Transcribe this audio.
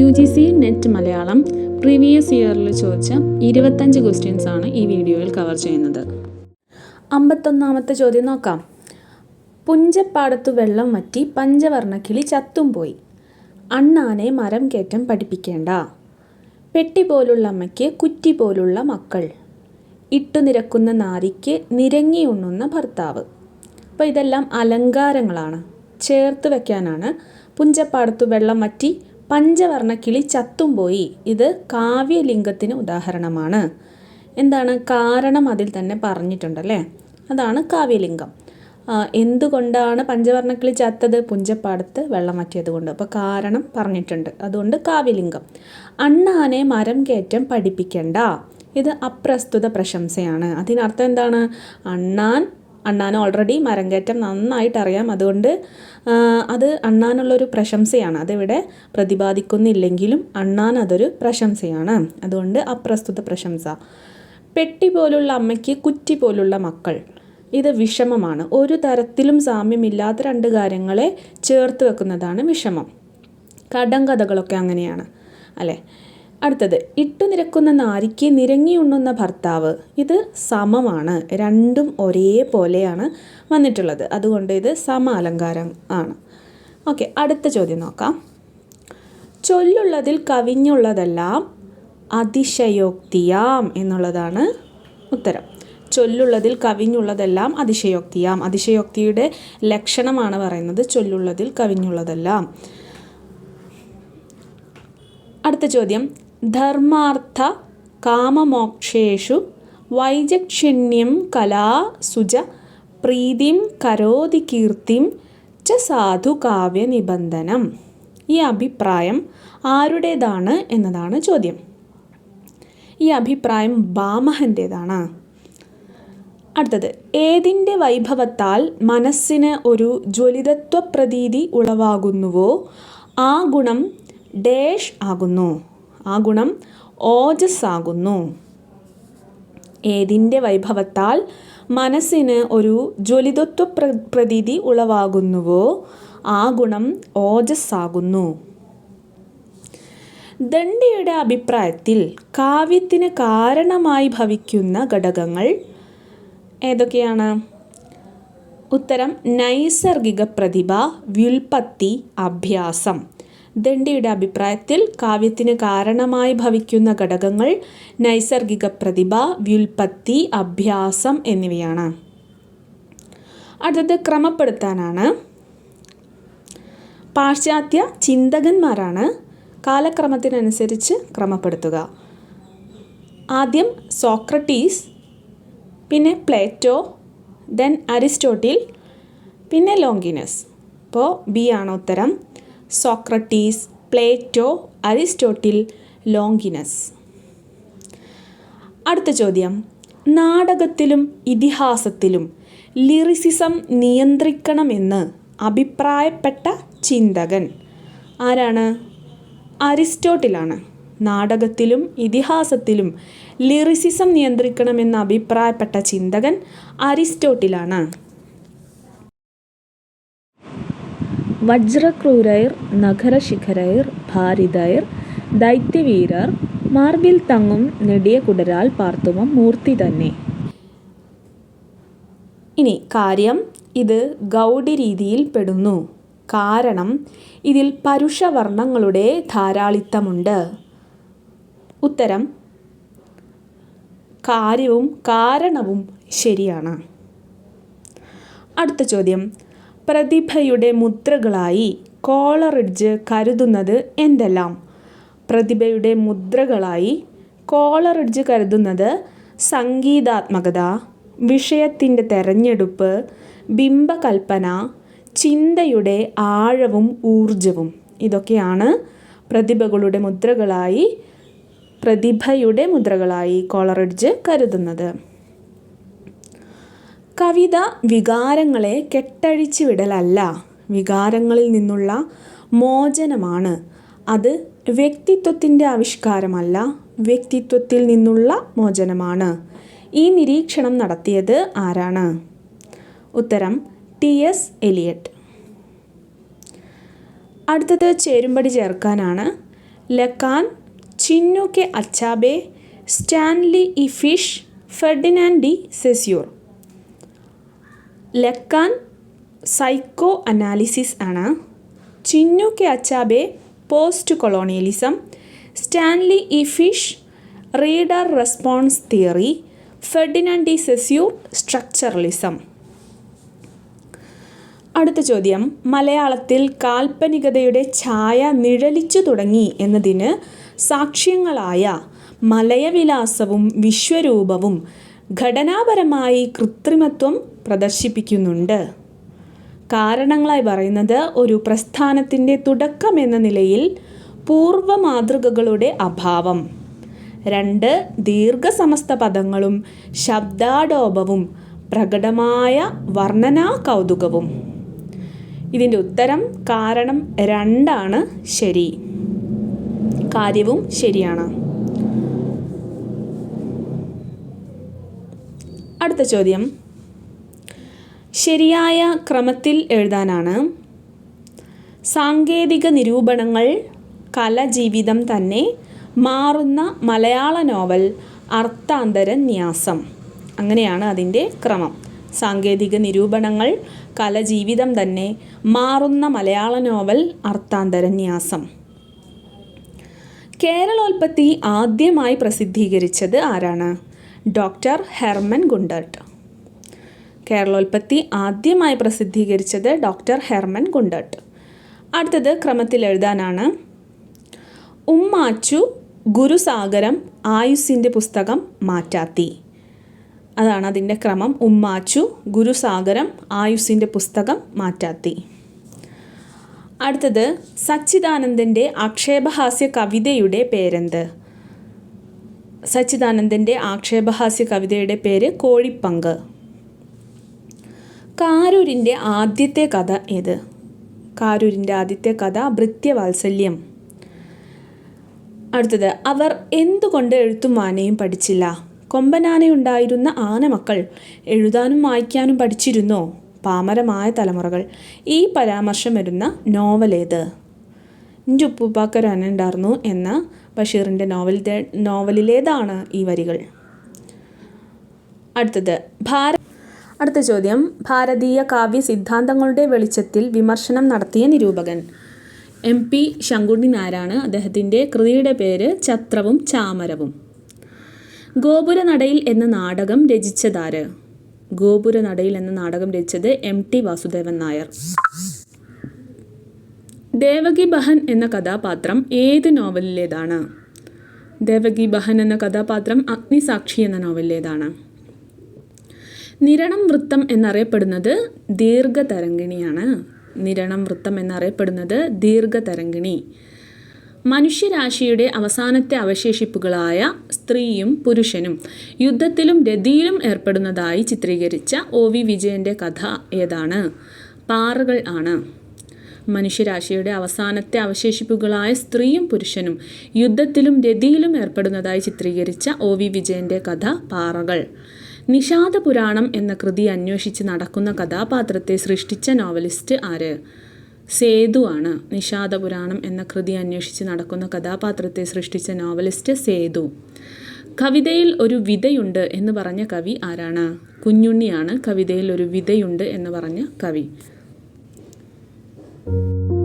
U G C NET Malayalam previous ഇയറിൽ ചോദിച്ച ഇരുപത്തഞ്ച് ക്വസ്റ്റ്യൻസ് ആണ് ഈ വീഡിയോയിൽ കവർ ചെയ്യുന്നത്. അമ്പത്തൊന്നാമത്തെ ചോദ്യം നോക്കാം. പുഞ്ചപ്പാടത്തു വെള്ളം വറ്റി പഞ്ചവർണക്കിളി ചത്തും പോയി. അണ്ണാനെ മരം കയറ്റം പഠിപ്പിക്കേണ്ട. പെട്ടി പോലുള്ള അമ്മയ്ക്ക് കുറ്റി പോലുള്ള മക്കൾ. ഇട്ടു നിരക്കുന്ന നാരിക്ക് നിരങ്ങി ഉണ്ണുന്ന ഭർത്താവ്. അപ്പോൾ ഇതെല്ലാം അലങ്കാരങ്ങളാണ്. ചേർത്ത് വയ്ക്കാനാണ് പുഞ്ചപ്പാടത്തു വെള്ളം വറ്റി പഞ്ചവർണ കിളി ചത്തും പോയി. ഇത് കാവ്യലിംഗത്തിന് ഉദാഹരണമാണ്. എന്താണ്? കാരണം അതിൽ തന്നെ പറഞ്ഞിട്ടുണ്ടല്ലേ? അതാണ് കാവ്യലിംഗം. എന്തുകൊണ്ടാണ് പഞ്ചവർണക്കിളി ചത്തത്? പുഞ്ചപ്പാടത്ത് വെള്ളം വറ്റിയത് കൊണ്ട് അപ്പോൾ കാരണം പറഞ്ഞിട്ടുണ്ട്. അതുകൊണ്ട് കാവ്യലിംഗം. അണ്ണാനെ മരം കയറ്റം പഠിപ്പിക്കണ്ട. ഇത് അപ്രസ്തുത പ്രശംസയാണ്. അതിനർത്ഥം എന്താണ്? അണ്ണാൻ അണ്ണാൻ ഓൾറെഡി മരം കയറ്റം നന്നായിട്ട് അറിയാം അതുകൊണ്ട് അത് അണ്ണാനുള്ളൊരു പ്രശംസയാണ്. അതിവിടെ പ്രതിപാദിക്കുന്നില്ലെങ്കിലും അണ്ണാൻ അതൊരു പ്രശംസയാണ്. അതുകൊണ്ട് അപ്രസ്തുത പ്രശംസ. പെട്ടി പോലുള്ള അമ്മയ്ക്ക് കുറ്റി പോലുള്ള മക്കൾ. ഇത് വിഷമമാണ്. ഒരു തരത്തിലും സാമ്യമില്ലാത്ത രണ്ട് കാര്യങ്ങളെ ചേർത്ത് വെക്കുന്നതാണ് വിഷമം. കടം കഥകളൊക്കെ അങ്ങനെയാണ്. അല്ലേ? അടുത്തത് ഇട്ടു നിരക്കുന്ന നാരിക്ക് നിരങ്ങി ഉണ്ണുന്ന ഭർത്താവ്. ഇത് സമമാണ്. രണ്ടും ഒരേപോലെയാണ് വന്നിട്ടുള്ളത്. അതുകൊണ്ട് ഇത് സമ അലങ്കാരം ആണ്. ഓക്കെ അടുത്ത ചോദ്യം നോക്കാം. ചൊല്ലുള്ളതിൽ കവിഞ്ഞുള്ളതെല്ലാം അതിശയോക്തിയാം എന്നുള്ളതാണ് ഉത്തരം. ചൊല്ലുള്ളതിൽ കവിഞ്ഞുള്ളതെല്ലാം അതിശയോക്തിയാം. അതിശയോക്തിയുടെ ലക്ഷണമാണ് പറയുന്നത് ചൊല്ലുള്ളതിൽ കവിഞ്ഞുള്ളതെല്ലാം. അടുത്ത ചോദ്യം ധർമാർത്ഥ കാമമോക്ഷേഷു വൈജക്ഷണ്യം കലാ സുജ പ്രീതിം കരോതി കീർത്തിം ച സാധു കാവ്യ നിബന്ധനം. ഈ അഭിപ്രായം ആരുടേതാണ് എന്നതാണ് ചോദ്യം. ഈ അഭിപ്രായം ബാമഹന്റേതാണ് അടുത്തത് ഏതിന്റെ വൈഭവത്താൽ മനസ്സിന് ഒരു ജ്വലിതത്വ പ്രതീതി ഉളവാകുന്നുവോ ആ ഗുണം ഡേഷ് ആകുന്നു. ആ ഗുണം ഓജസ് ആകുന്നു ഏതിന്റെ വൈഭവത്താൽ മനസ്സിന് ഒരു ജ്വലിതത്വ പ്ര പ്രതീതി ഉളവാകുന്നുവോ ആ ഗുണം ഓജസ് ആകുന്നു ദണ്ഡിയുടെ അഭിപ്രായത്തിൽ കാവ്യത്തിന് കാരണമായി ഭവിക്കുന്ന ഘടകങ്ങൾ ഏതൊക്കെയാണ്? ഉത്തരം നൈസർഗിക പ്രതിഭ വ്യുൽപത്തി അഭ്യാസം. ദണ്ഡിയുടെ അഭിപ്രായത്തിൽ കാവ്യത്തിന് കാരണമായി ഭവിക്കുന്ന ഘടകങ്ങൾ നൈസർഗിക പ്രതിഭ വ്യുൽപത്തി അഭ്യാസം എന്നിവയാണ്. അടുത്തത് ക്രമപ്പെടുത്താനാണ്. പാശ്ചാത്യ ചിന്തകന്മാരാണ് കാലക്രമത്തിനനുസരിച്ച് ക്രമപ്പെടുത്തുക. ആദ്യം സോക്രട്ടീസ് പിന്നെ പ്ലേറ്റോ ദെൻ അരിസ്റ്റോട്ടിൽ പിന്നെ ലോങ്കിനസ്. അപ്പോൾ ബി ആണ് ഉത്തരം. Socrates Plato Aristotle Longinus. അടുത്ത ചോദ്യം. നാടകത്തിലും ഇതിഹാസത്തിലും ലിറിസിസം നിയന്ത്രിക്കണമെന്ന് അഭിപ്രായപ്പെട്ട ചിന്തകൻ ആരാണ്? അരിസ്റ്റോട്ടിലാണ്. നാടകത്തിലും ഇതിഹാസത്തിലും ലിറിസിസം നിയന്ത്രിക്കണമെന്ന് അഭിപ്രായപ്പെട്ട ചിന്തകൻ അരിസ്റ്റോട്ടിലാണ്. വജ്രക്രൂരൈർ നഗരശിഖരൈർ ഭാരിതൈർ ദൈത്യവീരർ മാർബിൽ തങ്ങും നെടിയ കുടരാൽ പാർത്തുമം മൂർത്തി തന്നെ. ഇനി കാര്യം ഇത് ഗൗഡി രീതിയിൽ പെടുന്നു. കാരണം ഇതിൽ പരുഷവർണങ്ങളുടെ ധാരാളിത്തമുണ്ട്. ഉത്തരം കാര്യവും കാരണവും ശരിയാണ്. അടുത്ത ചോദ്യം പ്രതിഭയുടെ മുദ്രകളായി കോളറിഡ്ജ് കരുതുന്നത് എന്തെല്ലാം? പ്രതിഭയുടെ മുദ്രകളായി കോളറിഡ്ജ് കരുതുന്നത് സംഗീതാത്മകത വിഷയത്തിന്റെ തെരഞ്ഞെടുപ്പ് ബിംബകൽപ്പന ചിന്തയുടെ ആഴവും ഊർജവും. ഇതൊക്കെയാണ് പ്രതിഭകളുടെ മുദ്രകളായി പ്രതിഭയുടെ മുദ്രകളായി കോളറിഡ്ജ് കരുതുന്നത്. കവിത വികാരങ്ങളെ കെട്ടഴിച്ചു വിടലല്ല വികാരങ്ങളിൽ നിന്നുള്ള മോചനമാണ്. അത് വ്യക്തിത്വത്തിന്റെ ആവിഷ്കാരമല്ല വ്യക്തിത്വത്തിൽ നിന്നുള്ള മോചനമാണ്. ഈ നിരീക്ഷണം നടത്തിയത് ആരാണ്? ഉത്തരം ടി എസ് എലിയറ്റ് അടുത്തത് ചേരുംപടി ചേർക്കാനാണ്. Lacan Chinua K Achebe Stanley E Fish Ferdinand Saussure. Lacan psychoanalysis ആണ്. Chinua K Achebe post colonialism Stanley E Fish reader response theory. Ferdinand de Saussure structuralism. അടുത്ത ചോദ്യം. മലയാളത്തിൽ കാൽപ്പനികതയുടെ ഛായ നിഴലിച്ചു തുടങ്ങി എന്നതിന് സാക്ഷ്യങ്ങളായ മലയവിലാസവും വിശ്വരൂപവും ഘടനാപരമായി കൃത്രിമത്വം പ്രദർശിപ്പിക്കുന്നുണ്ട്. കാരണങ്ങളായി പറയുന്നത് ഒരു പ്രസ്ഥാനത്തിന്റെ തുടക്കം എന്ന നിലയിൽ പൂർവ മാതൃകകളുടെ അഭാവം. രണ്ട് ദീർഘസമസ്ത പദങ്ങളും ശബ്ദാഡോപവും പ്രകടമായ വർണനാ കൗതുകവും ഇതിന്റെ ഉത്തരം കാരണം രണ്ടാണ് ശരി. കാര്യവും ശരിയാണ്. അടുത്ത ചോദ്യം. ശരിയായ ക്രമത്തിൽ എഴുതാനാണ്. സാങ്കേതിക നിരൂപണങ്ങൾ കലജീവിതം തന്നെ മാറുന്ന മലയാള നോവൽ അർത്ഥാന്തര ന്യാസം. അങ്ങനെയാണ് അതിന്റെ ക്രമം. സാങ്കേതിക നിരൂപണങ്ങൾ കലജീവിതം തന്നെ മാറുന്ന മലയാള നോവൽ അർത്ഥാന്തര ന്യാസം. കേരളോൽപ്പത്തി ആദ്യമായി പ്രസിദ്ധീകരിച്ചത് ആരാണ്? Doctor Hermann Gundert. കേരളോൽപ്പത്തി ആദ്യമായി പ്രസിദ്ധീകരിച്ചത് ഡോക്ടർ ഹെർമൻ ഗുണ്ടർട്ട്. അടുത്തത് ക്രമത്തിൽ എഴുതാനാണ്. ഉമ്മാച്ചു ഗുരുസാഗരം ആയുസിന്റെ പുസ്തകം മാറ്റാത്തി. അതാണ് അതിന്റെ ക്രമം. ഉമ്മാച്ചു ഗുരുസാഗരം ആയുസിന്റെ പുസ്തകം മാറ്റാത്തി. അടുത്തത് സച്ചിദാനന്ദന്റെ ആക്ഷേപഹാസ്യ കവിതയുടെ പേരെന്ത്? സച്ചിദാനന്ദന്റെ ആക്ഷേപഹാസ്യ കവിതയുടെ പേര് കോഴിപ്പങ്ക്. കാരൂരിന്റെ ആദ്യത്തെ കഥ ഏത്? കാരൂരിന്റെ ആദ്യത്തെ കഥ ഭൃത്യവാത്സല്യം. അടുത്തത് അവർ എന്തുകൊണ്ട് എഴുത്തും വായനയും പഠിച്ചില്ല? കൊമ്പനാനയുണ്ടായിരുന്ന ആനമക്കൾ എഴുതാനും വായിക്കാനും പഠിച്ചിരുന്നോ? പാമരമായ തലമുറകൾ. ഈ പരാമർശം വരുന്ന നോവലേത്? ഉപ്പുപ്പാക്കൊരു എന്ന ബഷീറിന്റെ നോവൽ നോവലിലേതാണ് ഈ വരികൾ. അടുത്തത് ഭാര അടുത്ത ചോദ്യം ഭാരതീയ കാവ്യ സിദ്ധാന്തങ്ങളുടെ വെളിച്ചത്തിൽ വിമർശനം നടത്തിയ നിരൂപകൻ. എം പി ശങ്കുണ്ണി അദ്ദേഹത്തിന്റെ കൃതിയുടെ പേര് ചത്രവും ചാമരവും. ഗോപുരനടയിൽ എന്ന നാടകം രചിച്ചതാര്? ഗോപുരനടയിൽ എന്ന നാടകം രചിച്ചത് എം ടി വാസുദേവൻ നായർ. ദേവകി ബഹൻ എന്ന കഥാപാത്രം ഏത് നോവലിലേതാണ്? ദേവകി ബഹൻ എന്ന കഥാപാത്രം അഗ്നിസാക്ഷി എന്ന നോവലിലേതാണ്. നിരണം വൃത്തം എന്നറിയപ്പെടുന്നത് ദീർഘതരംഗിണിയാണ്. നിരണം വൃത്തം എന്നറിയപ്പെടുന്നത് ദീർഘതരംഗിണി. മനുഷ്യരാശിയുടെ അവസാനത്തെ അവശേഷിപ്പുകളായ സ്ത്രീയും പുരുഷനും യുദ്ധത്തിലും രതിയിലും ഏർപ്പെടുന്നതായി ചിത്രീകരിച്ച ഒ വി വിജയന്റെ കഥ ഏതാണ്? പാറകൾ ആണ്. മനുഷ്യരാശിയുടെ അവസാനത്തെ അവശേഷിപ്പുകളായ സ്ത്രീയും പുരുഷനും യുദ്ധത്തിലും രതിയിലും ഏർപ്പെടുന്നതായി ചിത്രീകരിച്ച ഒ വി വിജയന്റെ കഥ പാറകൾ. നിഷാദ പുരാണം എന്ന കൃതി അന്വേഷിച്ച് നടക്കുന്ന കഥാപാത്രത്തെ സൃഷ്ടിച്ച നോവലിസ്റ്റ് ആര്? സേതു ആണ്. നിഷാദ പുരാണം എന്ന കൃതി അന്വേഷിച്ച് നടക്കുന്ന കഥാപാത്രത്തെ സൃഷ്ടിച്ച നോവലിസ്റ്റ് സേതു. കവിതയിൽ ഒരു വിതയുണ്ട് എന്ന് പറഞ്ഞ കവി ആരാണ്? കുഞ്ഞുണ്ണിയാണ്. കവിതയിൽ ഒരു വിതയുണ്ട് എന്ന് പറഞ്ഞ കവി. you